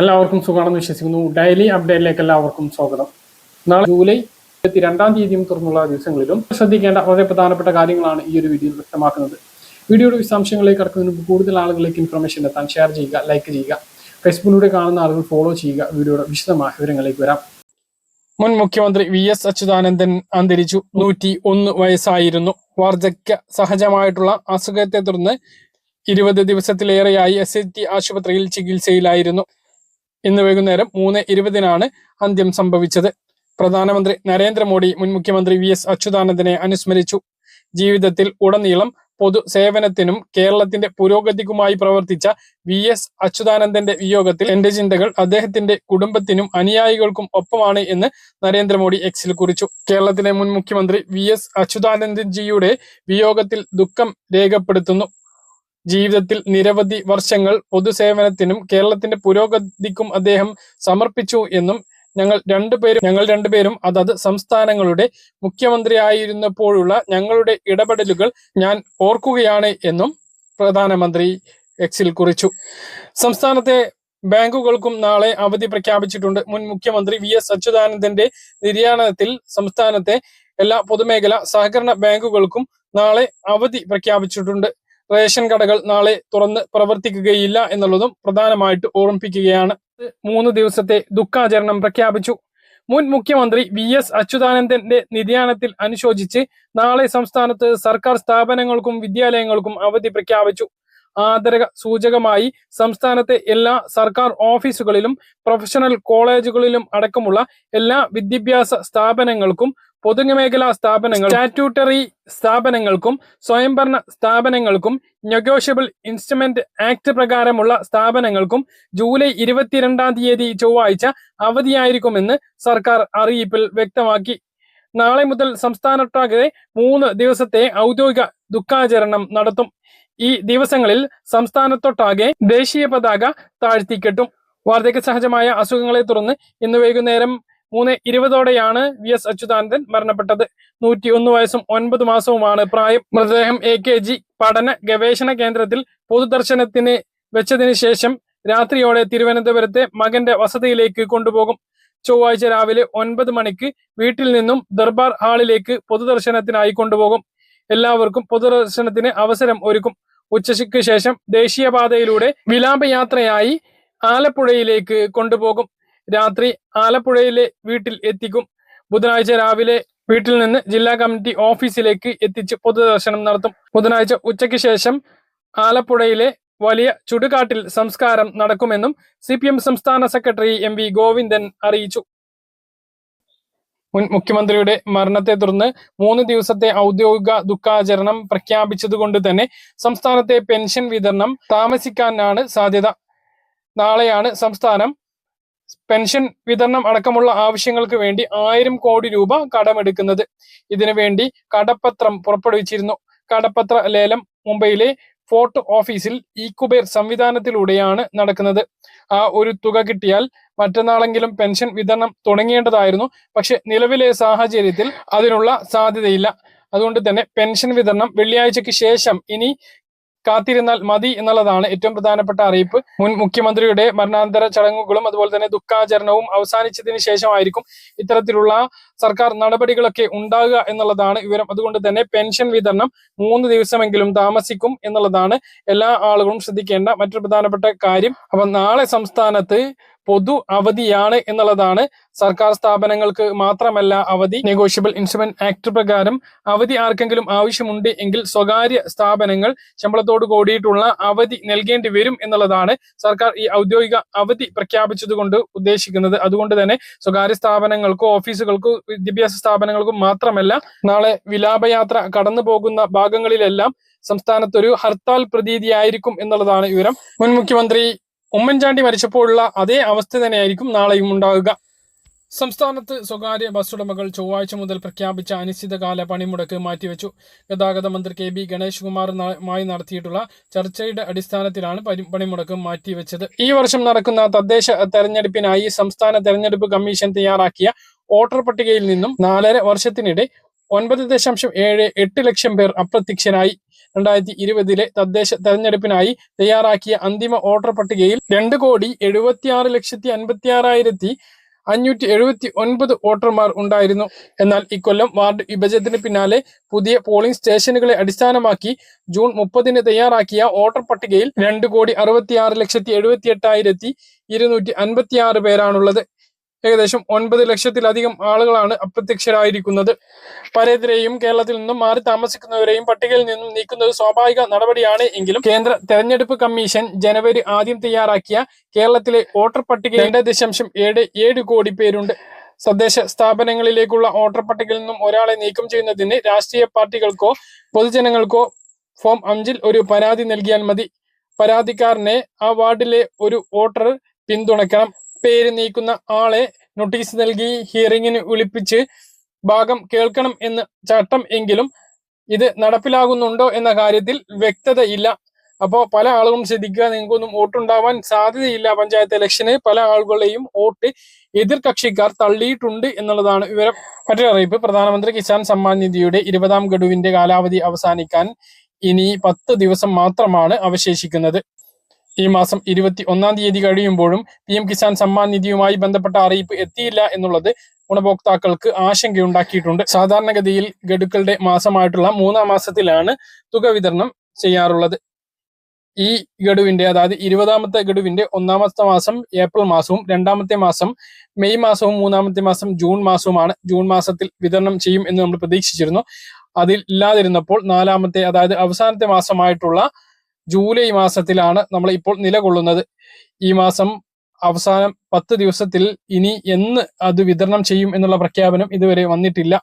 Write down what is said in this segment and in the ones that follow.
എല്ലാവർക്കും സുഖമാണെന്ന് വിശ്വസിക്കുന്നു. ഡെയിലി അപ്ഡേറ്റിലേക്ക് എല്ലാവർക്കും സ്വാഗതം. നാളെ ജൂലൈ ഇരുപത്തി രണ്ടാം തീയതിയും തുറന്നുള്ള ദിവസങ്ങളിലും ശ്രദ്ധിക്കേണ്ട വളരെ പ്രധാനപ്പെട്ട കാര്യങ്ങളാണ് ഈ ഒരു വീഡിയോയിൽ വ്യക്തമാക്കുന്നത്. വീഡിയോയുടെ വിശദാംശങ്ങളിലേക്ക് കടക്കുന്നതിന് മുമ്പ് കൂടുതൽ ആളുകളിലേക്ക് ഇൻഫർമേഷൻ എത്താൻ ഷെയർ ചെയ്യുക ലൈക്ക് ചെയ്യുക ഫേസ്ബുക്കിലൂടെ കാണുന്ന ആളുകൾ ഫോളോ ചെയ്യുക വീഡിയോയുടെ വിശദമായ വിവരങ്ങളിലേക്ക് വരാം. മുൻ മുഖ്യമന്ത്രി വി എസ് അച്യുതാനന്ദൻ അന്തരിച്ചു. നൂറ്റി ഒന്ന് വയസ്സായിരുന്നു. വാർദ്ധക്യ സഹജമായിട്ടുള്ള അസുഖത്തെ തുടർന്ന് ഇരുപത് ദിവസത്തിലേറെയായി എസ് ടി ആശുപത്രിയിൽ ചികിത്സയിലായിരുന്നു. ഇന്ന് വൈകുന്നേരം മൂന്ന് ഇരുപതിനാണ് അന്ത്യം സംഭവിച്ചത്. പ്രധാനമന്ത്രി നരേന്ദ്രമോദി മുൻ മുഖ്യമന്ത്രി വി എസ് അച്യുതാനന്ദനെ അനുസ്മരിച്ചു. ജീവിതത്തിൽ ഉടനീളം പൊതു സേവനത്തിനും കേരളത്തിന്റെ പുരോഗതിക്കുമായി പ്രവർത്തിച്ച വി എസ് അച്യുതാനന്ദന്റെ വിയോഗത്തിൽ എന്റെ ചിന്തകൾ അദ്ദേഹത്തിന്റെ കുടുംബത്തിനും അനുയായികൾക്കും ഒപ്പമാണ് എന്ന് നരേന്ദ്രമോദി എക്സിൽ കുറിച്ചു. കേരളത്തിലെ മുൻ മുഖ്യമന്ത്രി വി എസ് അച്യുതാനന്ദൻജിയുടെ വിയോഗത്തിൽ ദുഃഖം രേഖപ്പെടുത്തുന്നു. ജീവിതത്തിൽ നിരവധി വർഷങ്ങൾ പൊതുസേവനത്തിനും കേരളത്തിന്റെ പുരോഗതിക്കും അദ്ദേഹം സമർപ്പിച്ചു എന്നും ഞങ്ങൾ രണ്ടുപേരും ഞങ്ങൾ രണ്ടുപേരും അതത് സംസ്ഥാനങ്ങളുടെ മുഖ്യമന്ത്രിയായിരുന്നപ്പോഴുള്ള ഞങ്ങളുടെ ഇടപെടലുകൾ ഞാൻ ഓർക്കുകയാണ് എന്നും പ്രധാനമന്ത്രി എക്സിൽ കുറിച്ചു. സംസ്ഥാനത്തെ ബാങ്കുകൾക്കും നാളെ അവധി പ്രഖ്യാപിച്ചിട്ടുണ്ട്. മുൻ മുഖ്യമന്ത്രി വി എസ് അച്യുതാനന്ദന്റെ നിര്യാണത്തിൽ സംസ്ഥാനത്തെ എല്ലാ പൊതുമേഖലാ സഹകരണ ബാങ്കുകൾക്കും നാളെ അവധി പ്രഖ്യാപിച്ചിട്ടുണ്ട്. റേഷൻ കടകൾ നാളെ തുറന്ന് പ്രവർത്തിക്കുകയില്ല എന്നുള്ളതും പ്രധാനമായിട്ട് ഓർമ്മിപ്പിക്കുകയാണ്. മൂന്ന് ദിവസത്തെ ദുഃഖാചരണം പ്രഖ്യാപിച്ചു. മുൻ മുഖ്യമന്ത്രി വി എസ് അച്യുതാനന്ദന്റെ നിര്യാണത്തിൽ അനുശോചിച്ച് നാളെ സംസ്ഥാനത്ത് സർക്കാർ സ്ഥാപനങ്ങൾക്കും വിദ്യാലയങ്ങൾക്കും അവധി പ്രഖ്യാപിച്ചു. ആദര സൂചകമായി സംസ്ഥാനത്തെ എല്ലാ സർക്കാർ ഓഫീസുകളിലും പ്രൊഫഷണൽ കോളേജുകളിലും അടക്കമുള്ള എല്ലാ വിദ്യാഭ്യാസ സ്ഥാപനങ്ങൾക്കും പൊതുമേഖലാ സ്ഥാപനങ്ങൾ സ്റ്റാറ്റ്യൂട്ടറി സ്ഥാപനങ്ങൾക്കും സ്വയംഭരണ സ്ഥാപനങ്ങൾക്കും നെഗോഷ്യബിൾ ഇൻസ്ട്രുമെന്റ് ആക്ട് പ്രകാരമുള്ള സ്ഥാപനങ്ങൾക്കും ജൂലൈ ഇരുപത്തിരണ്ടാം തീയതി ചൊവ്വാഴ്ച അവധിയായിരിക്കുമെന്ന് സർക്കാർ അറിയിപ്പിൽ വ്യക്തമാക്കി. നാളെ മുതൽ സംസ്ഥാനത്താകെ മൂന്ന് ദിവസത്തെ ഔദ്യോഗിക ദുഃഖാചരണം നടത്തും. ഈ ദിവസങ്ങളിൽ സംസ്ഥാനത്തൊട്ടാകെ ദേശീയ പതാക താഴ്ത്തിക്കെട്ടും. വാർദ്ധക്യ സഹജമായ അസുഖങ്ങളെ തുടർന്ന് ഇന്ന് വൈകുന്നേരം മൂന്ന് ഇരുപതോടെയാണ് വി എസ് അച്യുതാനന്ദൻ മരണപ്പെട്ടത്. നൂറ്റി ഒന്ന് വയസ്സും ഒൻപത് മാസവുമാണ് പ്രായം. മൃതദേഹം എ കെ ജി പഠന ഗവേഷണ കേന്ദ്രത്തിൽ പൊതുദർശനത്തിന് വെച്ചതിന് ശേഷം രാത്രിയോടെ തിരുവനന്തപുരത്തെ മകന്റെ വസതിയിലേക്ക് കൊണ്ടുപോകും. ചൊവ്വാഴ്ച രാവിലെ ഒൻപത് മണിക്ക് വീട്ടിൽ നിന്നും ദർബാർ ഹാളിലേക്ക് പൊതുദർശനത്തിനായി കൊണ്ടുപോകും. എല്ലാവർക്കും പൊതുദർശനത്തിന് അവസരം ഒരുക്കും. ഉച്ചയ്ക്ക് ശേഷം ദേശീയപാതയിലൂടെ വിലാപയാത്രയായി ആലപ്പുഴയിലേക്ക് കൊണ്ടുപോകും. രാത്രി ആലപ്പുഴയിലെ വീട്ടിൽ എത്തിക്കും. ബുധനാഴ്ച രാവിലെ വീട്ടിൽ നിന്ന് ജില്ലാ കമ്മിറ്റി ഓഫീസിലേക്ക് എത്തിച്ച് പൊതുദർശനം നടത്തും. ബുധനാഴ്ച ഉച്ചയ്ക്ക് ശേഷം ആലപ്പുഴയിലെ വലിയ ചുടുകാട്ടിൽ സംസ്കാരം നടക്കുമെന്നും സി പി എം സംസ്ഥാന സെക്രട്ടറി എം വി ഗോവിന്ദൻ അറിയിച്ചു. മുൻ മുഖ്യമന്ത്രിയുടെ മരണത്തെ തുടർന്ന് മൂന്ന് ദിവസത്തെ ഔദ്യോഗിക ദുഃഖാചരണം പ്രഖ്യാപിച്ചതുകൊണ്ട് തന്നെ സംസ്ഥാനത്തെ പെൻഷൻ വിതരണം താമസിക്കാനാണ് സാധ്യത. നാളെയാണ് സംസ്ഥാനം പെൻഷൻ വിതരണം അടക്കമുള്ള ആവശ്യങ്ങൾക്ക് വേണ്ടി ആയിരം കോടി രൂപ കടമെടുക്കുന്നത്. ഇതിനു വേണ്ടി കടപ്പത്രം പുറപ്പെടുവിച്ചിരുന്നു. കടപ്പത്ര ലേലം മുംബൈയിലെ ഫോർട്ട് ഓഫീസിൽ ഈക്കുബേർ സംവിധാനത്തിലൂടെയാണ് നടക്കുന്നത്. ആ ഒരു തുക കിട്ടിയാൽ മറ്റന്നാളെങ്കിലും പെൻഷൻ വിതരണം തുടങ്ങേണ്ടതായിരുന്നു. പക്ഷെ നിലവിലെ സാഹചര്യത്തിൽ അതിനുള്ള സാധ്യതയില്ല. അതുകൊണ്ട് തന്നെ പെൻഷൻ വിതരണം വെള്ളിയാഴ്ചയ്ക്ക് ശേഷം ഇനി കാത്തിരുന്നാൽ മതി എന്നുള്ളതാണ് ഏറ്റവും പ്രധാനപ്പെട്ട അറിയിപ്പ്. മുൻ മുഖ്യമന്ത്രിയുടെ മരണാന്തര ചടങ്ങുകളും അതുപോലെ തന്നെ ദുഃഖാചരണവും അവസാനിച്ചതിന് ശേഷമായിരിക്കും ഇത്തരത്തിലുള്ള സർക്കാർ നടപടികളൊക്കെ ഉണ്ടാകുക എന്നുള്ളതാണ് വിവരം. അതുകൊണ്ട് തന്നെ പെൻഷൻ വിതരണം മൂന്ന് ദിവസമെങ്കിലും താമസിക്കും എന്നുള്ളതാണ് എല്ലാ ആളുകളും ശ്രദ്ധിക്കേണ്ട മറ്റൊരു പ്രധാനപ്പെട്ട കാര്യം. അപ്പൊ നാളെ സംസ്ഥാനത്ത് പൊതു അവധിയാണ് എന്നുള്ളതാണ് സർക്കാർ സ്ഥാപനങ്ങൾക്ക് മാത്രമല്ല അവധി. നെഗോഷ്യബിൾ ഇൻസ്ട്രുമെന്റ് ആക്ട് പ്രകാരം അവധി ആർക്കെങ്കിലും ആവശ്യമുണ്ട് എങ്കിൽ സ്വകാര്യ സ്ഥാപനങ്ങൾ ശമ്പളത്തോട് കൂടിയിട്ടുള്ള അവധി നൽകേണ്ടി വരും എന്നുള്ളതാണ് സർക്കാർ ഈ ഔദ്യോഗിക അവധി പ്രഖ്യാപിച്ചതുകൊണ്ട് ഉദ്ദേശിക്കുന്നത്. അതുകൊണ്ട് തന്നെ സ്വകാര്യ സ്ഥാപനങ്ങൾക്കോ ഓഫീസുകൾക്കോ വിദ്യാഭ്യാസ സ്ഥാപനങ്ങൾക്കും മാത്രമല്ല നാളെ വിലാപയാത്ര കടന്നു പോകുന്ന ഭാഗങ്ങളിലെല്ലാം സംസ്ഥാനത്തൊരു ഹർത്താൽ പ്രതീതിയായിരിക്കും എന്നുള്ളതാണ് വിവരം. മുൻ മുഖ്യമന്ത്രി ഉമ്മൻചാണ്ടി മരിച്ചപ്പോഴുള്ള അതേ അവസ്ഥ തന്നെയായിരിക്കും നാളെയും ഉണ്ടാവുക സംസ്ഥാനത്ത് സ്വകാര്യ ബസ് ഉടമകൾ ചൊവ്വാഴ്ച മുതൽ പ്രഖ്യാപിച്ച അനിശ്ചിതകാല പണിമുടക്ക് മാറ്റിവെച്ചു. ഗതാഗത മന്ത്രി കെ ബി ഗണേഷ് കുമാറുമായി നടത്തിയിട്ടുള്ള ചർച്ചയുടെ അടിസ്ഥാനത്തിലാണ് പണിമുടക്ക് മാറ്റിവെച്ചത്. ഈ വർഷം നടക്കുന്ന തദ്ദേശ തെരഞ്ഞെടുപ്പിനായി സംസ്ഥാന തെരഞ്ഞെടുപ്പ് കമ്മീഷൻ തയ്യാറാക്കിയ വോട്ടർ പട്ടികയിൽ നിന്നും നാലര വർഷത്തിനിടെ ഒൻപത് ദശാംശം ഏഴ് എട്ട് ലക്ഷം പേർ അപ്രത്യക്ഷരായി. രണ്ടായിരത്തി ഇരുപതിലെ തദ്ദേശ തെരഞ്ഞെടുപ്പിനായി തയ്യാറാക്കിയ അന്തിമ വോട്ടർ പട്ടികയിൽ രണ്ട് കോടി എഴുപത്തിയാറ് ലക്ഷത്തി അൻപത്തി ആറായിരത്തി അഞ്ഞൂറ്റി എഴുപത്തി ഒൻപത് വോട്ടർമാർ ഉണ്ടായിരുന്നു. എന്നാൽ ഇക്കൊല്ലം വാർഡ് വിഭജനത്തിന് പിന്നാലെ പുതിയ പോളിംഗ് സ്റ്റേഷനുകളെ അടിസ്ഥാനമാക്കി ജൂൺ മുപ്പതിന് തയ്യാറാക്കിയ വോട്ടർ പട്ടികയിൽ രണ്ട് കോടി അറുപത്തി ആറ് ലക്ഷത്തി എഴുപത്തി എട്ടായിരത്തി ഇരുന്നൂറ്റി അൻപത്തി ആറ് പേരാണുള്ളത്. ഏകദേശം ഒൻപത് ലക്ഷത്തിലധികം ആളുകളാണ് അപ്രത്യക്ഷരായിരിക്കുന്നത്. പലരെയും കേരളത്തിൽ നിന്നും മാറി താമസിക്കുന്നവരെയും പട്ടികയിൽ നിന്നും നീക്കുന്നത് സ്വാഭാവിക നടപടിയാണ് എങ്കിലും കേന്ദ്ര തെരഞ്ഞെടുപ്പ് കമ്മീഷൻ ജനുവരി ആദ്യം തയ്യാറാക്കിയ കേരളത്തിലെ വോട്ടർ പട്ടിക രണ്ട് ദശാംശം ഏഴ് ഏഴ് കോടി പേരുണ്ട്. തദ്ദേശ സ്ഥാപനങ്ങളിലേക്കുള്ള വോട്ടർ പട്ടികയിൽ നിന്നും ഒരാളെ നീക്കം ചെയ്യുന്നതിന് രാഷ്ട്രീയ പാർട്ടികൾക്കോ പൊതുജനങ്ങൾക്കോ ഫോം അഞ്ചിൽ ഒരു പരാതി നൽകിയാൽ മതി. പരാതിക്കാരനെ ആ വാർഡിലെ ഒരു വോട്ടർ പിന്തുണയ്ക്കണം. പേര് നീക്കുന്ന ആളെ നോട്ടീസ് നൽകി ഹിയറിംഗിന് വിളിപ്പിച്ച് ഭാഗം കേൾക്കണം എന്ന് ചട്ടം എങ്കിലും ഇത് നടപ്പിലാകുന്നുണ്ടോ എന്ന കാര്യത്തിൽ വ്യക്തതയില്ല അപ്പോൾ പല ആളുകളും ശ്രദ്ധിക്കുക നിങ്ങൾക്കൊന്നും വോട്ടുണ്ടാവാൻ സാധ്യതയില്ല പഞ്ചായത്ത് ഇലക്ഷന്. പല ആളുകളെയും വോട്ട് എതിർ കക്ഷിക്കാർ തള്ളിയിട്ടുണ്ട് എന്നുള്ളതാണ് വിവരം. മറ്റൊരു അറിയിപ്പ് പ്രധാനമന്ത്രി കിസാൻ സമ്മാൻ നിധിയുടെ ഇരുപതാം ഗഡുവിന്റെ കാലാവധി അവസാനിക്കാൻ ഇനി പത്ത് ദിവസം മാത്രമാണ് അവശേഷിക്കുന്നത്. ഈ മാസം ഇരുപത്തി ഒന്നാം തീയതി കഴിയുമ്പോഴും പി എം കിസാൻ സമ്മാൻ നിധിയുമായി ബന്ധപ്പെട്ട അറിയിപ്പ് എത്തിയില്ല എന്നുള്ളത് ഗുണഭോക്താക്കൾക്ക് ആശങ്കയുണ്ടാക്കിയിട്ടുണ്ട്. സാധാരണഗതിയിൽ ഗഡുക്കളുടെ മാസമായിട്ടുള്ള മൂന്നാം മാസത്തിലാണ് തുക വിതരണം ചെയ്യാറുള്ളത്. ഈ ഗഡുവിന്റെ അതായത് ഇരുപതാമത്തെ ഗഡുവിന്റെ ഒന്നാമത്തെ മാസം ഏപ്രിൽ മാസവും രണ്ടാമത്തെ മാസം മെയ് മാസവും മൂന്നാമത്തെ മാസം ജൂൺ മാസവുമാണ് ജൂൺ മാസത്തിൽ വിതരണം ചെയ്യും എന്ന് നമ്മൾ പ്രതീക്ഷിച്ചിരുന്നു. അതിൽ ഇല്ലാതിരുന്നപ്പോൾ നാലാമത്തെ അതായത് അവസാനത്തെ മാസമായിട്ടുള്ള ജൂലൈ മാസത്തിലാണ് നമ്മൾ ഇപ്പോൾ നിലകൊള്ളുന്നത്. ഈ മാസം അവസാനം പത്ത് ദിവസത്തിൽ ഇനി എന്ന് അത് വിതരണം ചെയ്യും എന്നുള്ള പ്രഖ്യാപനം ഇതുവരെ വന്നിട്ടില്ല.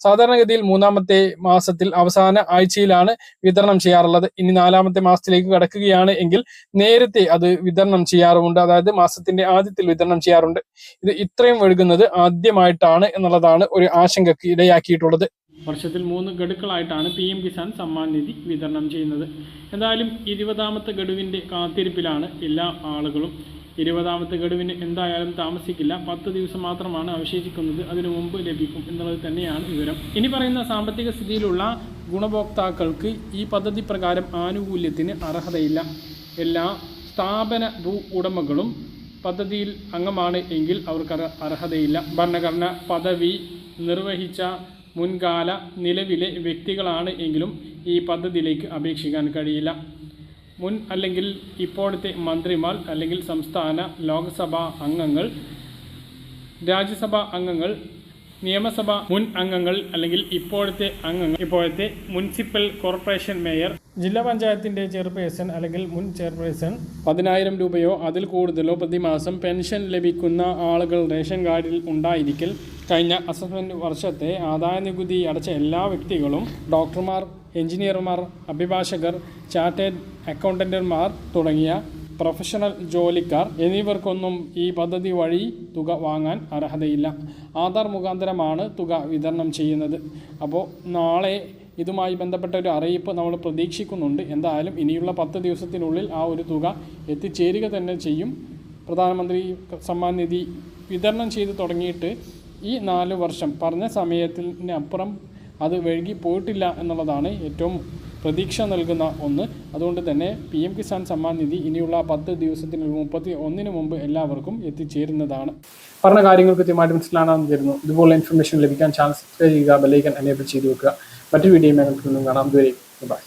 സാധാരണഗതിയിൽ മൂന്നാമത്തെ മാസത്തിൽ അവസാന ആഴ്ചയിലാണ് വിതരണം ചെയ്യാറുള്ളത്. ഇനി നാലാമത്തെ മാസത്തിലേക്ക് കടക്കുകയാണ് എങ്കിൽ നേരത്തെ അത് വിതരണം ചെയ്യാറുമുണ്ട്. അതായത് മാസത്തിന്റെ ആദ്യത്തിൽ വിതരണം ചെയ്യാറുണ്ട്. ഇത് ഇത്രയും വഴുകുന്നത് ആദ്യമായിട്ടാണ് എന്നുള്ളതാണ് ഒരു ആശങ്കക്ക് ഇടയാക്കിയിട്ടുള്ളത്. വർഷത്തിൽ മൂന്ന് ഗഡുക്കളായിട്ടാണ് പി എം കിസാൻ സമ്മാൻ നിധി വിതരണം ചെയ്യുന്നത്. എന്തായാലും ഇരുപതാമത്തെ ഗഡുവിന്റെ കാത്തിരിപ്പിലാണ് എല്ലാ ആളുകളും. ഇരുപതാമത്തെ ഗഡുവിന് എന്തായാലും താമസിക്കില്ല. പത്ത് ദിവസം മാത്രമാണ് അവശേഷിക്കുന്നത്. അതിനു മുമ്പ് ലഭിക്കും എന്നുള്ളത് തന്നെയാണ് വിവരം. ഇനി പറയുന്ന സാമ്പത്തിക സ്ഥിതിയിലുള്ള ഗുണഭോക്താക്കൾക്ക് ഈ പദ്ധതി പ്രകാരം ആനുകൂല്യത്തിന് അർഹതയില്ല. എല്ലാ സ്ഥാപന ഭൂ ഉടമകളും പദ്ധതിയിൽ അംഗമാണ് എങ്കിൽ അവർക്ക് അർഹതയില്ല. ഭരണഘടന പദവി നിർവഹിച്ച മുൻകാല നിലവിലെ വ്യക്തികളാണ് എങ്കിലും ഈ പദ്ധതിയിലേക്ക് അപേക്ഷിക്കാൻ കഴിയില്ല. മുൻ അല്ലെങ്കിൽ ഇപ്പോഴത്തെ മന്ത്രിമാർ അല്ലെങ്കിൽ സംസ്ഥാന ലോക്സഭാ അംഗങ്ങൾ രാജ്യസഭാ അംഗങ്ങൾ നിയമസഭ മുൻ അംഗങ്ങൾ അല്ലെങ്കിൽ ഇപ്പോഴത്തെ അംഗങ്ങൾ ഇപ്പോഴത്തെ മുനിസിപ്പൽ കോർപ്പറേഷൻ മേയർ ജില്ലാ പഞ്ചായത്തിന്റെ ചെയർപേഴ്സൺ അല്ലെങ്കിൽ മുൻ ചെയർപേഴ്സൺ പതിനായിരം രൂപയോ അതിൽ കൂടുതലോ പ്രതിമാസം പെൻഷൻ ലഭിക്കുന്ന ആളുകൾ റേഷൻ കാർഡിൽ ഉണ്ടായിരിക്കൽ. കഴിഞ്ഞ അസസ്മെന്റ് വർഷത്തെ ആദായ നികുതി അടച്ച എല്ലാ വ്യക്തികളും ഡോക്ടർമാർ എഞ്ചിനീയർമാർ അഭിഭാഷകർ ചാർട്ടേഡ് അക്കൗണ്ടന്റുമാർ തുടങ്ങിയ പ്രൊഫഷണൽ ജോലിക്കാർ എന്നിവർക്കൊന്നും ഈ പദ്ധതി വഴി തുക വാങ്ങാൻ അർഹതയില്ല. ആധാർ മുഖാന്തരമാണ് തുക വിതരണം ചെയ്യുന്നത്. അപ്പോൾ നാളെ ഇതുമായി ബന്ധപ്പെട്ട ഒരു അറിയിപ്പ് നമ്മൾ പ്രതീക്ഷിക്കുന്നുണ്ട്. എന്തായാലും ഇനിയുള്ള പത്ത് ദിവസത്തിനുള്ളിൽ ആ ഒരു തുക എത്തിച്ചേരുക തന്നെ ചെയ്യും. പ്രധാനമന്ത്രി സമ്മാൻ നിധി വിതരണം ചെയ്ത് തുടങ്ങിയിട്ട് ഈ നാല് വർഷം പറഞ്ഞ സമയത്തിന് അപ്പുറം അത് വഴുകി പോയിട്ടില്ല എന്നുള്ളതാണ് ഏറ്റവും പ്രതീക്ഷ നൽകുന്ന ഒന്ന്. അതുകൊണ്ട് തന്നെ പി എം കിസാൻ സമ്മാൻ നിധി ഇനിയുള്ള പത്ത് ദിവസത്തിന് മുപ്പത്തി ഒന്നിന് മുമ്പ് എല്ലാവർക്കും എത്തിച്ചേരുന്നതാണ്. പറഞ്ഞ കാര്യങ്ങൾ കൃത്യമായിട്ട് മനസ്സിലാണെന്ന് തരുന്നു ഇതുപോലെ ഇൻഫർമേഷൻ ലഭിക്കാൻ ചാൻസ് സബ്സ്ക്രൈബ് ചെയ്യുക ബെല്ലൈക്കൻ എനേബിൾ ചെയ്ത് വെക്കുക. മറ്റു വീഡിയോ കാണാം. ഇതുവരെ ബൈ